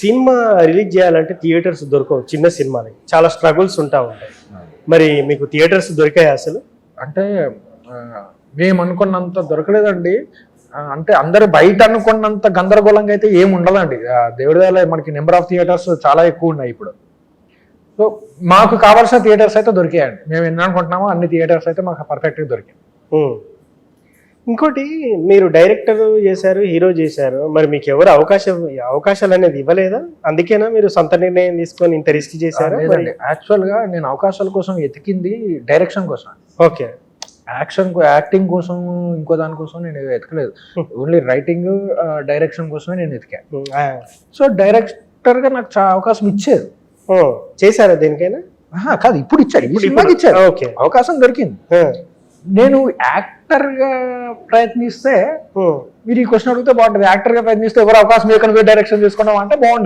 Cinema release చేయాలంటే theatres దొరకవు చిన్న సినిమాలకి చాలా స్ట్రగుల్స్ ఉంటా ఉంటాయి. మరి మీకు థియేటర్స్ దొరికాయి అసలు? అంటే మేము అనుకున్నంత దొరకలేదండి. అంటే అందరు బయట అనుకున్నంత గందరగోళంగా అయితే ఏమి ఉండదండి. ఆ, దేవుడి వల్ల మనకి నెంబర్ ఆఫ్ థియేటర్స్ చాలా ఎక్కువ ఉన్నాయి ఇప్పుడు. సో మాకు కావాల్సిన థియేటర్స్ అయితే దొరికాయండి. మేము ఎన్ని అనుకుంటున్నామో అన్ని థియేటర్స్ అయితే మాకు పర్ఫెక్ట్గా దొరికాయి. ఇంకోటి మీరు డైరెక్టర్ చేశారు హీరో చేశారు. మరి మీకు ఎవరు అవకాశం అవకాశాలు అనేది ఇవ్వలేదా? అందుకేనా మీరు సొంత నిర్ణయం తీసుకొని ఇంత రిస్క్ చేశారు? యాక్చువల్గా నేను అవకాశాల కోసం ఎతికింది డైరెక్షన్ కోసం ఓకే. యాక్షన్ యాక్టింగ్ కోసం ఇంకో దానికోసం నేను ఎతకలేదు. ఓన్లీ రైటింగ్ డైరెక్షన్ కోసమే నేను ఎతికాను. సో డైరెక్టర్గా నాకు చా అవకాశం ఇచ్చేది చేశారా దేనికైనా? కాదు ఇప్పుడు ఇచ్చాడు ఈ ఇప్పుడు- ఓకే. అవకాశం దొరికింది. నేను యాక్టర్గా ప్రయత్నిస్తే మీరు ఈ క్వశ్చన్ అడిగితే బాగుంటుంది. యాక్టర్గా ప్రయత్నిస్తే ఎవరు అవకాశం లేకుండా డైరెక్షన్ చేసుకున్నాం అంటే బాగుండదు.